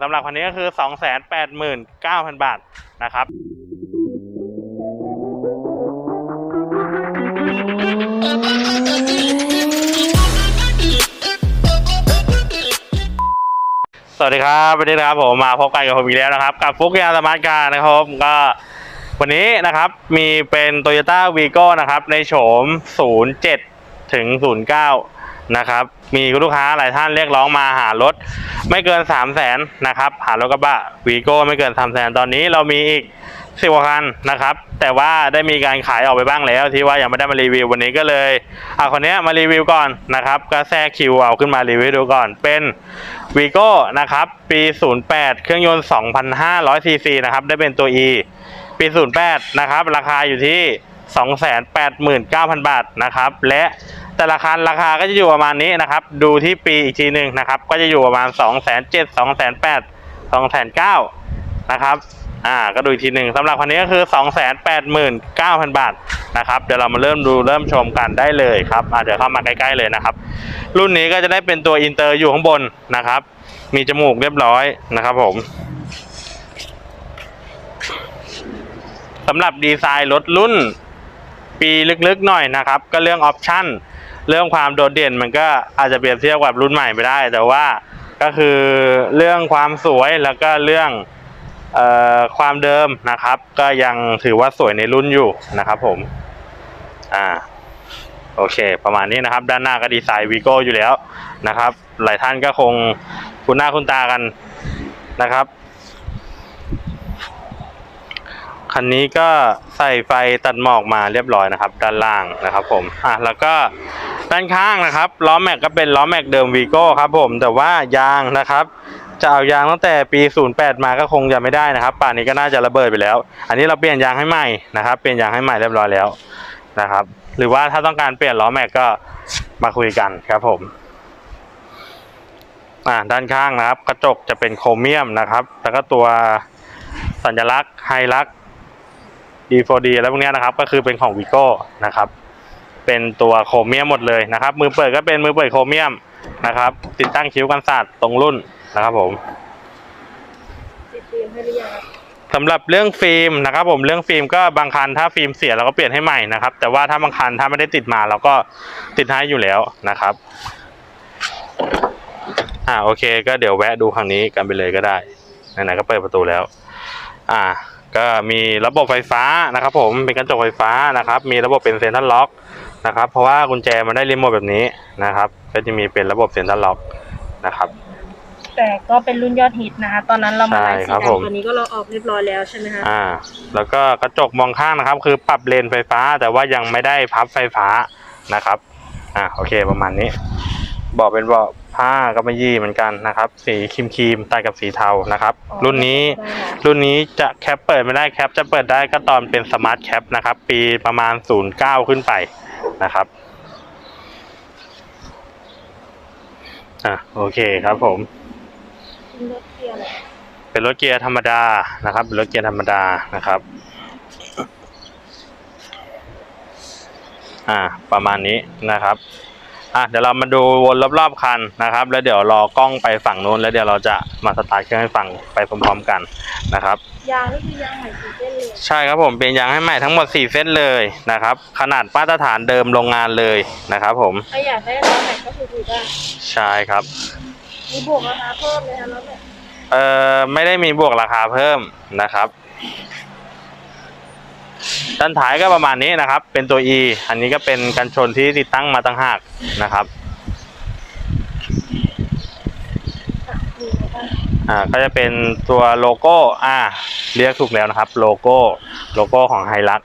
สำหรับคันนี้ก็คือ 289,000 บาทนะครับสวัสดีครับวันนี้นะครับผมมาพบกันกับผมอีกแล้วนะครับ กับฟุกยาสมาร์ทการนะครับก็วันนี้นะครับมีเป็น Toyota Vigo นะครับในโฉม 07 ถึง 09 นะครับ มีคุณลูกค้าหลายท่านเรียกร้องมาหารถ ไม่เกิน3 0 0แสนนะครับ หารถกระบะ Vigo ไม่เกิน3 0 0แสนตอนนี้เรามีอีกสิบกว่าคันนะครับ แต่ว่าได้มีการขายออกไปบ้างแล้ว ที่ว่ายังไม่ได้มารีวิววันนี้ก็เลยเอาคนนี้มารีวิวก่อนนะครับ ก็แทรกคิวเอาขึ้นมารีวิวดูก่อน เป็น v i g o นะครับ ปี 08 เครื่องยนต์ 2,500ซีซีนะครับ ได้เป็นตัว E ปี 08 นะครับ ราคาอยู่ที่ 289,000 บาทนะครับ และแต่ละคันราคาก็จะอยู่ประมาณนี้นะครับ ดูที่ปีอีกทีหนึ่งนะครับ ก็จะอยู่ประมาณ 2,700 2,800 2,900นะครับอ่าก็ดูอีกทีหนึ่งสำหรับคันนี้ก็คือ 289,000 บาทนะครับ เดี๋ยวเรามาเริ่มดูเริ่มชมกันได้เลยครับอ่าเดี๋ยวเข้ามาใกล้ๆเลยนะครับ รุ่นนี้ก็จะได้เป็นตัวอินเตอร์อยู่ข้างบนนะครับ มีจมูกเรียบร้อยนะครับผมสำหรับดีไซน์รถรุ่น ปีลึกๆหน่อยนะครับ ก็เรื่องออปชั่นเรื่องความโดดเด่นมันก็อาจจะเปรียบเทียบกับรุ่นใหม่ไม่ได้ แต่ว่าก็คือเรื่องความสวยแล้วก็เรื่องเอ่อความเดิมนะครับ ก็ยังถือว่าสวยในรุ่นอยู่นะครับผมอ่าโอเค ประมาณนี้นะครับ ด้านหน้าก็ดีไซน์วีโก้อยู่แล้วนะครับ หลายท่านก็คงคุ้นหน้าคุ้นตากันนะครับ คันนี้ก็ใส่ไฟตัดหมอกมาเรียบร้อยนะครับ ด้านล่างนะครับผมอะแล้วก็ด้านข้างนะครับล้อแม็กก็เป็นล้อแม็กเดิมวีโก้ครับผมแต่ว่ายางนะครับจะเอายางตั้งแต่ปี 08 มาก็คงจะไม่ได้นะครับ ป่านนี้ก็น่าจะระเบิดไปแล้ว อันนี้เราเปลี่ยนยางให้ใหม่นะครับ เปลี่ยนยางให้ใหม่เรียบร้อยแล้วนะครับ หรือว่าถ้าต้องการเปลี่ยนล้อแม็กก็มาคุยกันครับผมอ่าด้านข้างนะครับ กระจกจะเป็นโครเมียมนะครับ แล้วก็ตัวสัญลักษณ์ไฮลัก D4D แล้วพวกเนี้ยนะครับก็คือเป็นของ Vigo นะครับเป็นตัวโครเมียมหมดเลยนะครับ มือเปิดก็เป็นมือเปิดโครเมียมนะครับ ติดตั้งคิ้วกันศาสตร์ตรงรุ่นนะครับผมติดฟิล์มให้หรือยังครับสำหรับเรื่องฟิล์มนะครับ ผมเรื่องฟิล์มก็บางคันถ้าฟิล์มเสียเราก็เปลี่ยนให้ใหม่นะครับ แต่ว่าถ้าบางคันถ้าไม่ได้ติดมาเราก็ติดให้อยู่แล้วนะครับอ่าโอเค ก็เดี๋ยวแวะดูครั้งนี้กันไปเลยก็ได้ไหนๆก็เปิดประตูแล้ว อ่า ก็มีระบบไฟฟ้านะครับผมเป็นกระจกไฟฟ้านะครับ มีระบบเป็นเซ็นทรัลล็อกนะครับ เพราะว่ากุญแจมันได้รีโมทแบบนี้นะครับ ก็จะมีเป็นระบบเซ็นทรัลล็อกนะครับ แต่ก็เป็นรุ่นยอดฮิตนะคะ ตอนนั้นเรามาไลฟ์ใช่สีครับผม ดำตัวนี้ก็เราออกเรียบร้อยแล้วใช่ไหมคะอ่า แล้วก็กระจกมองข้างนะครับ คือปรับเลนไฟฟ้าแต่ว่ายังไม่ได้พับไฟฟ้านะครับ อ่าโอเคประมาณนี้เบาะเป็นเบาะ ผ้ากำมะหยี่เหมือนกันนะครับ สีครีมครีมๆตัดกับสีเทานะครับอ๋อรุ่นนี้ได้ค่ะรุ่นนี้จะแคปเปิดไม่ได้แคปจะเปิดได้ก็ตอนเป็นสมาร์ทแคปนะครับ ปีประมาณ 09 ขึ้นไปนะครับอะโอเคครับผม เป็นรถเกียร์เลยเป็นรถเกียร์ธรรมดานะครับ เป็นรถเกียร์ธรรมดานะครับ อ่า ประมาณนี้นะครับ อะเดี๋ยวเรามาดูวนรอบๆคันนะครับ แล้วเดี๋ยวรอกล้องไปฝั่งนู้นแล้วเดี๋ยวเราจะมาสตาร์ทเครื่องให้ฟังไปพร้อมๆกันนะครับยางนี่คือยางใหม่สีเส้นเลยใช่ครับผมเป็นยางให้ใหม่ทั้งหมด 4 เส้นเลยนะครับ ขนาดมาตรฐานเดิมโรงงานเลยนะครับผมถ้าอยากได้ล้อแม็กก็คือถูกได้ใช่ครับมีบวกราคาเพิ่มเลยคะล้อแม็กเอ่อไม่ได้มีบวกราคาเพิ่มนะครับ ด้านท้ายก็ประมาณนี้นะครับ เป็นตัว E อันนี้ก็เป็นกันชนที่ติดตั้งมาตั้งหากนะครับอ่าก็จะเป็นตัวโลโก้อ่าเรียกถูกแล้วนะครับ โลโก้โลโก้ของไฮลัก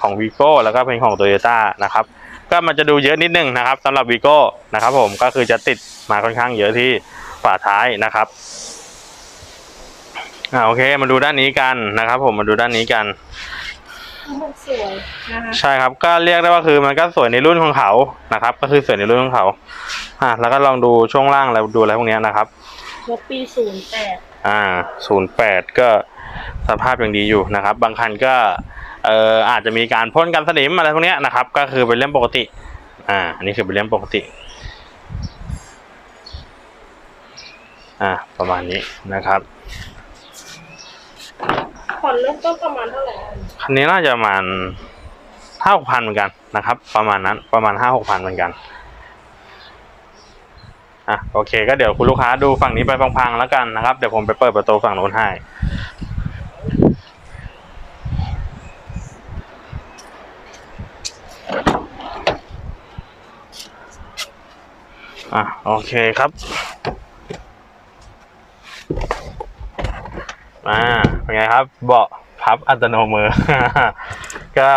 ของ v ีโก้แล้วก็เป็นของ Toyota นะครับ ก็มันจะดูเยอะนิดนึงนะครับสำหรับ v ีโก้นะครับ ผมก็คือจะติดมาค่อนข้างเยอะที่ฝาท้ายนะครับอ่าโอเคมาดูด้านนี้กันนะครับ ผมมาดูด้านนี้กัน มันสวยนะคะใช่ครับก็เรียกได้ว่าคือมันก็สวยในรุ่นของเขานะครับ ก็คือสวยในรุ่นของเขาอ่าแล้วก็ลองดูช่วงล่างแล้วดูอะไรพวกเนี้ยนะครับรถปีศูนย์แปดอ่าศูนย์แปดก็สภาพยังดีอยู่นะครับ บางคันก็เอ่ออาจจะมีการพ่นกันสนิมอะไรพวกเนี้ยนะครับ ก็คือเป็นเรื่องปกติ อ่า อันนี้คือเป็นเรื่องปกติ อ่าประมาณนี้นะครับ ผ่อนเริ่มต้นประมาณเท่าไหร่คันนี้น่าจะประมาณห้าหกพันเหมือนกันนะครับ ประมาณนั้นประมาณห้าหกพันเหมือนกันอะโอเค ก็เดี๋ยวคุณลูกค้าดูฝั่งนี้ไปพังๆแล้วกันนะครับ เดี๋ยวผมไปเปิดประตูฝั่งโน้นให้อะโอเคครับ อ่าเป็นไงครับ เบาะพับอัตโนมือ ก็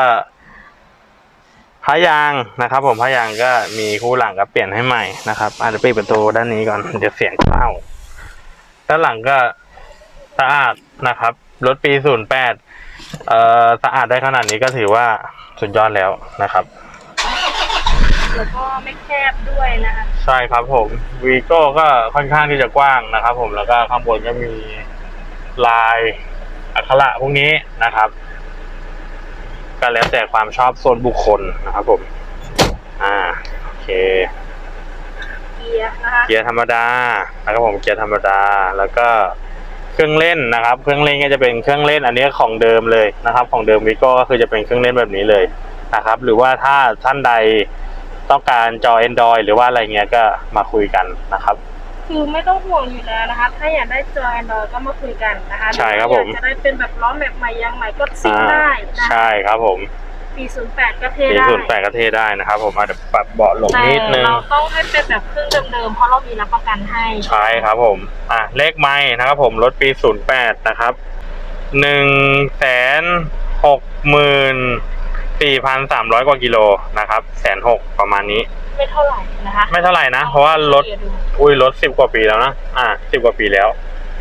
พายางนะครับ ผมพายางก็มีคู่หลังก็เปลี่ยนให้ใหม่นะครับอาจจะปิดประตูด้านนี้ก่อนเดี๋ยวเสียงเข้าด้านหลังก็สะอาดนะครับรถปี08เอ่อสะอาดได้ขนาดนี้ก็ถือว่าสุดยอดแล้วนะครับแล้วก็ไม่แคบด้วยนะคะใช่ครับผมวีโก้ก็ค่อนข้างที่จะกว้างนะครับ ผมแล้วก็ข้างบนก็มี ลายอักขระพวกนี้นะครับ ก็แล้วแต่ความชอบส่วนบุคคลนะครับผม อ่าโอเค เกียร์นะคะเกียร์ธรรมดานะครับผมเกียร์ธรรมดาแล้วก็เครื่องเล่นนะครับ เครื่องเล่นก็จะเป็นเครื่องเล่นอันนี้ของเดิมเลยนะครับ ของเดิมวิโก้ก็คือจะเป็นเครื่องเล่นแบบนี้เลยนะครับ หรือว่าถ้าท่านใดต้องการจอ Android หรือว่าอะไรเงี้ยก็มาคุยกันนะครับ คือไม่ต้องห่วงอยู่แล้วนะคะ ถ้าอยากได้จอ Android ก็มาคุยกันนะคะใช่ครับผม อยากจะได้เป็นแบบล้อแม็กใหม่ยางใหม่ก็ซิงอ่าได้นะใช่ครับผมปี08 ก็เท่ปีได้ศูนย์แปดก็เทได้นะครับผมอาจจะปรับเบาะลงแต่นิดนึง เราต้องให้เป็นแบบเครื่องเดิมๆเพราะเรามีรับประกันให้ใช่ครับผม อะ เลขไม้นะครับผม รถปีศูนย์แปดนะครับ หนึ่งแสนหกหมื่น สี่พันสามร้อยกว่ากิโลนะครับแสนหกประมาณนี้ ไม่เท่าไหร่นะคะ ไม่เท่าไหร่นะ เพราะว่ารถเฉลี่ยดูอุ้ยรถสิบกว่าปีแล้วนะอ่าสิบกว่าปีแล้ว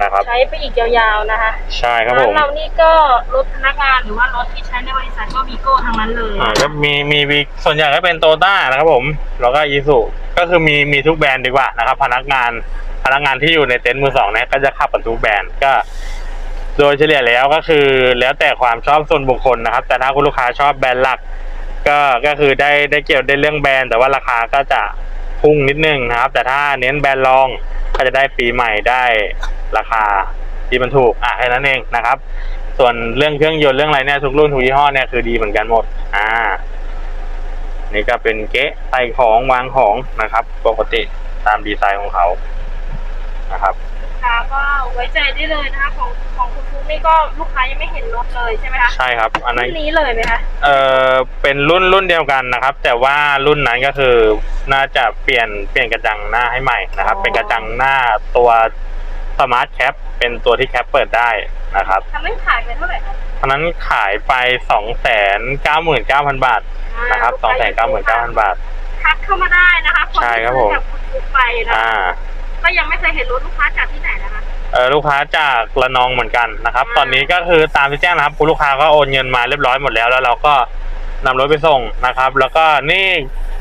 นะครับ ใช้ไปอีกยาวๆนะคะ ใช่ครับผมร้านเรานี่ก็รถพนักงานหรือว่ารถที่ใช้ในบริษัทก็วีโก้ทั้งนั้นเลยอ่าก็มีมีมีส่วนใหญ่ก็เป็นโตต้านะครับผม แล้วก็อีสุก็คือมีมีทุกแบรนด์ดีกว่านะครับ พนักงานพนักงานที่อยู่ในเต็นท์มือสองเนี่ยก็จะขับกันทุกแบรนด์ก็ โดยเฉลี่ยแล้วก็คือแล้วแต่ความชอบส่วนบุคคลนะครับ แต่ถ้าคุณลูกค้าชอบแบรนด์หลัก ก็ก็คือได้ได้เกี่ยวได้เรื่องแบรนด์แต่ว่าราคาก็จะพุ่งนิดนึงนะครับ แต่ถ้าเน้นแบรนด์รองก็จะได้ปีใหม่ได้ราคาที่มันถูกอะแค่นั้นเองนะครับ ส่วนเรื่องเครื่องยนต์เรื่องอะไรเนี่ยทุกรุ่นทุกยี่ห้อเนี่ยคือดีเหมือนกันหมด อ่า นี่ก็เป็นเก๊ะใส่ของวางของนะครับ ปกติตามดีไซน์ของเขานะครับ ค้าก็ไว้ใจได้เลยนะคะของของคุณฟุ๊กนี่ก็ลูกค้ายังไม่เห็นรถเลยใช่ไหมคะใช่ครับ อันนั้นรุ่นนี้เลยไหมคะเออเป็นรุ่นรุ่นเดียวกันนะครับ แต่ว่ารุ่นนั้นก็คือน่าจะเปลี่ยนเปลี่ยนกระจังหน้าให้ใหม่นะครับ เป็นกระจังหน้าตัวสมาร์ทแคปเป็นตัวที่แคปเปิดได้นะครับทำนั้นขายไปเท่าไหร่คะเพราะฉะนั้นขายไปสองแสนเก้าหมื่นเก้าพันบาทนะครับสองแสนเก้าหมื่นเก้าพันบาททักเข้ามาได้นะคะนที่ใช่ครับผมซื้อจากคุณฟุ๊กไปนะอ่า ก็ยังไม่เคยเห็นรถลูกค้าจากที่ไหนนะคะ เออลูกค้าจากระนองเหมือนกันนะครับอ่าตอนนี้ก็คือตามที่แจ้งนะครับคุณลูกค้าก็โอนเงินมาเรียบร้อยหมดแล้ว แล้วเราก็นำรถไปส่งนะครับ แล้วก็นี่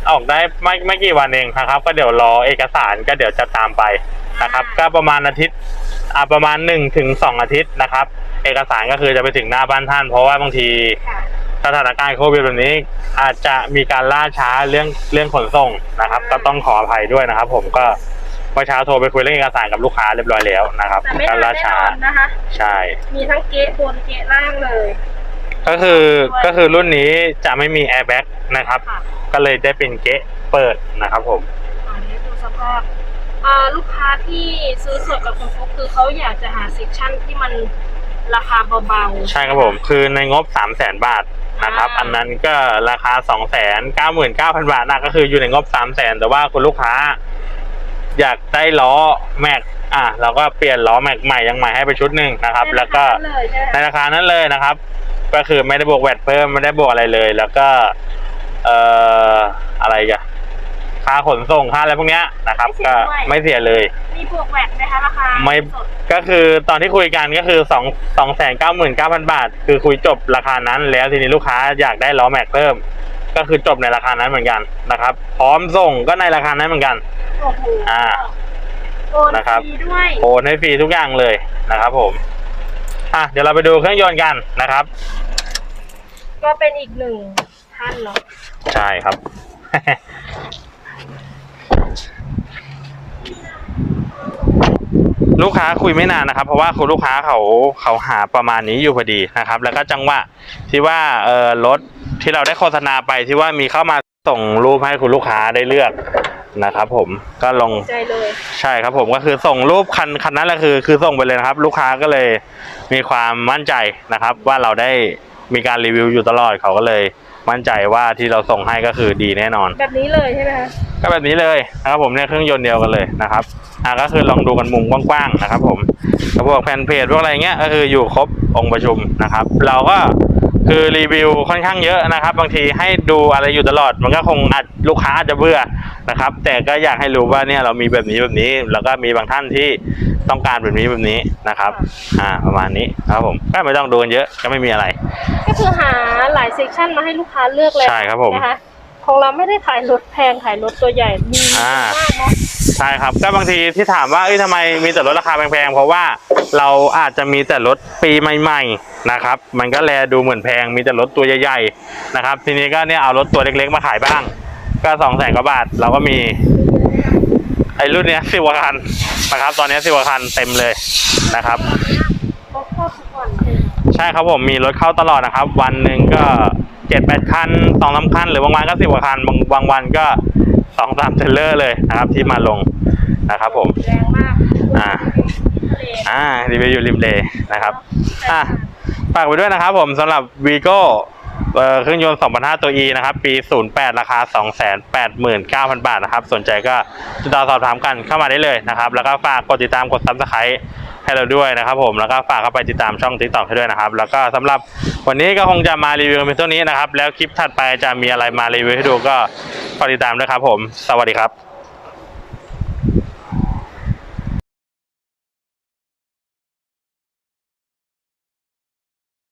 ออกได้ไม่ไม่กี่วันเองนะครับ ก็เดี๋ยวรอเอกสารก็เดี๋ยวจะตามไปนะครับ ก็ประมาณอาทิตย์อ่าประมาณหนึ่งถึงสองอาทิตย์นะครับ เอกสารก็คือจะไปถึงหน้าบ้านท่าน เพราะว่าบางที ค่ะ สถานการณ์โควิดแบบนี้อาจจะมีการล่าช้าเรื่องเรื่องขนส่งนะครับ ก็ต้องขออภัยด้วยนะครับ ผมก็ เมื่อเช้าโทรไปคุยเรื่องเอกสารกับลูกค้าเรียบร้อยแล้วนะครับแต่ไม่ก็นานล่าแน่ช้านอนนะคะ ใช่ มีทั้งเก๊ะบนเก๊ะล่างเลย ก็คือก็คือรุ่นนี้จะไม่มีแอร์แบ็กนะครับ ค่ะ ก็เลยได้เป็นเก๊ะเปิดนะครับผม อันนี้ดูสภาพอ่าลูกค้าที่ซื้อสดกับคุณฟุ๊กคือเขาอยากจะหาเซ็กชันที่มันราคาเบาๆใช่ครับผม คือในงบ 3 0 0แสนบาทนะครับ อ่า อันนั้นก็ราคา 2 9 9 0 0 0 บาทนะก็คืออยู่ในงบ 3 0 0แสนแต่ว่าคุณลูกค้า อยากได้ล้อแม็กอะเราก็เปลี่ยนล้อแม็กใหม่ยังใหม่ให้ไปชุดหนึ่งนะครับ แล้วก็เลยใช่ไหมในราคานั้นเลยนะครับ ก็คือไม่ได้บวกแวดเพิ่มไม่ได้บวกอะไรเลย แล้วก็เอ่ออะไรกันค่าขนส่งค่าอะไรพวกเนี้ยนะครับ ก็ไม่เสียเลยมีบวกแหวนไหมคะราคาไม่สดก็คือตอนที่คุยกันก็คือสองสองแสนเก้าหมื่นเก้าพันบาท คือคุยจบราคานั้นแล้วทีนี้ลูกค้าอยากได้ล้อแม็กเพิ่ม ก็คือจบในราคานั้นเหมือนกันนะครับ พร้อมส่งก็ในราคานั้นเหมือนกัน โอ้โหอ่า โอนนะครับ ฟรีด้วยโอนให้ฟรีทุกอย่างเลยนะครับผม อะเดี๋ยวเราไปดูเครื่องยนต์กันนะครับ ก็เป็นอีกหนึ่งท่านเนาะใช่ครับรลูกค้าคุยไม่นานนะครับ เพราะว่าคุณลูกค้าเขาเขาหาประมาณนี้อยู่พอดีนะครับ แล้วก็จังหวะที่ว่าเออรถ ที่เราได้โฆษณาไปที่ว่ามีเข้ามาส่งรูปให้คุณลูกค้าได้เลือกนะครับ ผมก็ลงใจเลย ใช่ครับผมก็คือส่งรูปคันคันนั้นแหละคือ คือส่งไปเลยนะครับ ลูกค้าก็เลยมีความมั่นใจนะครับ ว่าเราได้มีการรีวิวอยู่ตลอดเขาก็เลยมั่นใจว่าที่เราส่งให้ก็คือดีแน่นอน แบบนี้เลยใช่ไหมคะก็แบบนี้เลยนะครับผมเนี่ยเครื่องยนต์เดียวกันเลยนะครับอ่าก็คือลองดูกันมุมกว้างๆนะครับ ผมแล้วพวกแผ่นเพจพวกอะไรเงี้ยก็คืออยู่ครบองค์ประชุมนะครับ เราก็ คือรีวิวค่อนข้างเยอะนะครับ บางทีให้ดูอะไรอยู่ตลอด มันก็คงอาจลูกค้าอาจจะเบื่อนะครับ แต่ก็อยากให้รู้ว่าเนี่ยเรามีแบบนี้แบบนี้ แล้วก็มีบางท่านที่ต้องการแบบนี้แบบนี้นะครับอ่าประมาณนี้นะครับผมก็ไม่ต้องดูกันเยอะก็ไม่มีอะไร ก็คือหาหลายเซกชันมาให้ลูกค้าเลือกเลยใช่ครับผมนะคะของเราไม่ได้ขายรถแพงขายรถตัวใหญ่มีอ่ามากเนาะ ใช่ครับก็บางทีที่ถามว่าเอ้ยทำไมมีแต่รถราคาแพงๆเพราะว่าเราอาจจะมีแต่รถปีใหม่ๆนะครับ มันก็แลดูเหมือนแพงมีแต่รถตัวใหญ่ๆนะครับ ทีนี้ก็เนี่ยเอารถตัวเล็กๆมาขายบ้าง ก็สองแสนกว่าบาทเราก็มีไอ้รุ่นเนี้ยสิบกว่าคันนะครับ ตอนนี้สิบกว่าคันเต็มเลยนะครับใช่ครับผมมีรถเข้าตลอดนะครับ วันหนึ่งก็เจ็ดแปดคันสองสามคันหรือบางวันก็สิบกว่าคันบางบางวันก็ สองสามเทรลเลอร์เลยนะครับที่มาลงนะครับผมแรงมากอ่าทะเลอ่ารีวิวอยู่ริมเลนะครับอะฝากไปด้วยนะครับผมสำหรับ Vigo เอ่อเครื่องยนต์2,500ตัว E นะครับ ปี 08 ราคา 289,000 บาทนะครับ สนใจก็ติดต่อสอบถามกันเข้ามาได้เลยนะครับ แล้วก็ฝากกดติดตามกด Subscribe ให้เราด้วยนะครับผมแล้วก็ฝากเข้าไปติดตามช่องติ๊กต็อกให้ด้วยนะครับ แล้วก็สำหรับวันนี้ก็คงจะมารีวิวเป็นเท่านี้นะครับ แล้วคลิปถัดไปจะมีอะไรมารีวิวให้ดูก็ฝากติดตามด้วยครับผม สวัสดีครับ